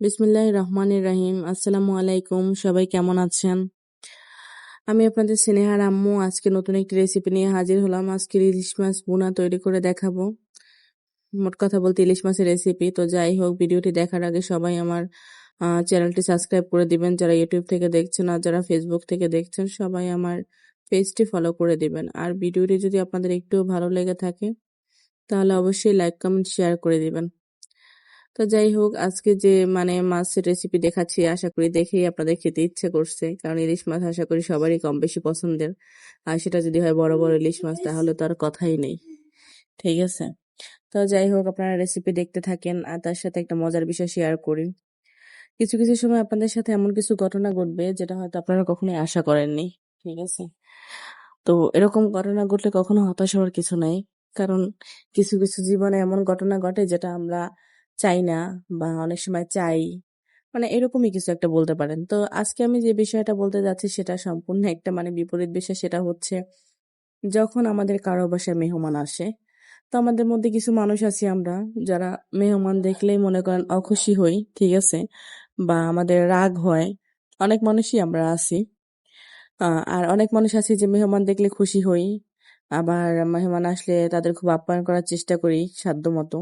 বিসমিল্লাহ রহমানির রাহিম। আসসালামু আলাইকুম সবাই কেমন আছেন? আমি আপনাদের স্নেহার আম্মু, আজকে নতুন একটি রেসিপি নিয়ে হাজির হলাম। আজকে ইলিশ মাছ বোনা তৈরি করে দেখাবো। মোট কথা বলতে ইলিশ মাছের রেসিপি তো যাই হোক, ভিডিওটি দেখার আগে সবাই আমার চ্যানেলটি সাবস্ক্রাইব করে দিবেন। যারা ইউটিউব থেকে দেখছেন আর যারা ফেসবুক থেকে দেখছেন, সবাই আমার পেজটি ফলো করে দিবেন। আর ভিডিওটি যদি আপনাদের একটু ভালো লেগে থাকে, তাহলে অবশ্যই লাইক কমেন্ট শেয়ার করে দিবেন। তো যাই হোক, আজকে যে মানে মাছের রেসিপি দেখাচ্ছি, আশা করি দেখেই আপনাদের খেতে ইচ্ছে করছে। কারণ ইলিশ মাছ আশা করি সবারই কম বেশি পছন্দের। আর সেটা যদি হয় বড় বড় ইলিশ মাছ, তাহলে তো আর কথাই নেই। ঠিক আছে? তো যাই হোক, আপনারা রেসিপি দেখতে থাকেন, আর তার সাথে একটা মজার বিষয় শেয়ার করি। কিছু কিছু সময় আপনাদের সাথে এমন কিছু ঘটনা ঘটবে, যেটা হয়তো আপনারা কখনোই আশা করেননি। ঠিক আছে? তো এরকম ঘটনা ঘটলে কখনো হতাশ হওয়ার কিছু নাই। কারণ কিছু কিছু জীবনে এমন ঘটনা ঘটে, যেটা আমরা চাই না বা অনেক সময় চাই। মানে এরকমই কিছু একটা বলতে পারেন। তো আজকে আমি যে বিষয়টা বলতে যাচ্ছি সেটা সম্পূর্ণ একটা মানে বিপরীত বিষয়, সেটা হচ্ছে যখন আমাদের কারও বাসায় মেহমান আসে, তো আমাদের মধ্যে কিছু মানুষ আছি আমরা যারা মেহমান দেখলেই মনে করেন অখুশি হই, ঠিক আছে? বা আমাদের রাগ হয়। অনেক মানুষই আমরা আছি। আর অনেক মানুষ আছে যে মেহমান দেখলে খুশি হই। আবার মেহমান আসলে তাদের খুব আপ্যায়ন করার চেষ্টা করি সাধ্য মতো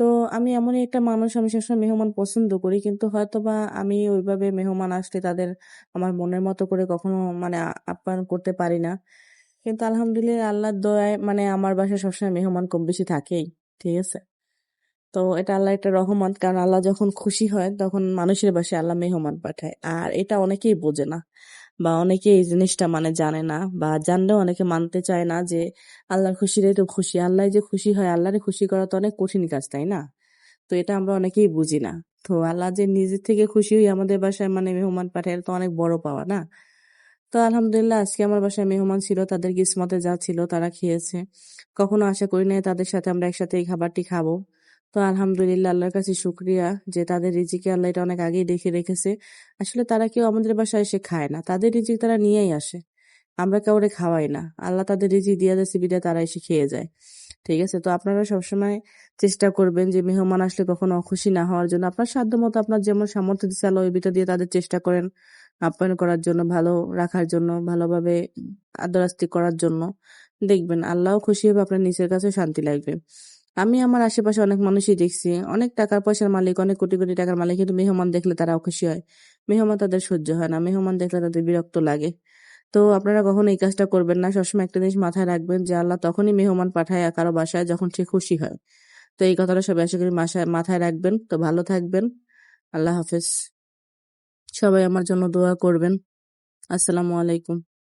তো আমি এমনই একটা মানুষ, আমি সবসময় মেহমান পছন্দ করি। কিন্তু হয়তোবা আমি ওইভাবে মেহমান আসলে তাদের আমার মনের মতো করে কখনো মানে আপ্যায়ন করতে পারি না। কিন্তু আলহামদুলিল্লাহ আল্লাহর দয়ায় মানে আমার বাসায় সবসময় মেহমান কম বেশি থাকেই, ঠিক আছে? তো এটা আল্লাহ একটা রহমত, কারণ আল্লাহ যখন খুশি হয় তখন মানুষের বাসায় আল্লাহ মেহমান পাঠায়। আর এটা অনেকেই বোঝে না। বা অনেকে এই জিনিসটা মানে জানে না বা জানলেও অনেকে মানতে চায় না যে আল্লাহর খুশিরাই তো খুশি। আল্লাহ যে খুশি হয় আল্লাহরে খুশি করা তো অনেক কঠিন কাজ, তাই না? তো এটা আমরা অনেকেই বুঝি না। তো আল্লাহ যে নিজের থেকে খুশি হয়ে আমাদের বাসায় মানে মেহমান পাঠায় তো অনেক বড় পাওয়া, না? তো আলহামদুলিল্লাহ, আজকে আমার বাসায় মেহমান ছিল, তাদের কিসমতে যা ছিল তারা খেয়েছে। কখনো আশা করি নাই তাদের সাথে আমরা একসাথে এই খাবারটি খাব। তো আলহামদুলিল্লাহ, আল্লাহর কাছে শুক্রিয়া যে তাদের রিজিকে আল্লাহ এটা অনেক আগেই দেখে রেখেছে। আসলে তারা কেউ আমাদের বাসায় এসে খায় না। তাদের রিজিক তারা নিয়েই আসে। আমরা কাউরে খাওয়াই না। আল্লাহ তাদের রিজিক দিয়ে যাচ্ছে বিদায় তারা এসে খেয়ে যায়। ঠিক আছে? তো আপনারা সবসময় চেষ্টা করবেন যে মেহমান আসলে কখনো অখুশি না হওয়ার জন্য। আপনার সাধ্য মতো আপনার যেমন সামর্থ্য দিচ্ছে আল্লাহ ওই ভিতর দিয়ে তাদের চেষ্টা করেন আপ্যায়ন করার জন্য, ভালো রাখার জন্য, ভালোভাবে আদরাস্তি করার জন্য। দেখবেন, আল্লাহও খুশি হবে, আপনার নিচের কাছে শান্তি লাগবে। আমি আমার আশেপাশে অনেক মানুষই দেখছি। অনেক টাকার পয়সার মালিক, অনেক কোটি কোটি টাকার মালিক, কিন্তু মেহমান দেখলে তারা খুশি হয়। মেহমান তাদের সহ্য হয় না, মেহমান দেখলে তাদের বিরক্ত লাগে। তো আপনারা কখনো এই কাজটা করবেন না, সবসময় একটা জিনিস মাথায় রাখবেন যে আল্লাহ তখনই মেহমান পাঠায় কারও বাসায় যখন সে খুশি হয়। তো এই কথাটা সবাই আশা করি মাথায় রাখবেন। তো ভালো থাকবেন। আল্লাহ হাফেজ। সবাই আমার জন্য দোয়া করবেন। আসসালামু আলাইকুম।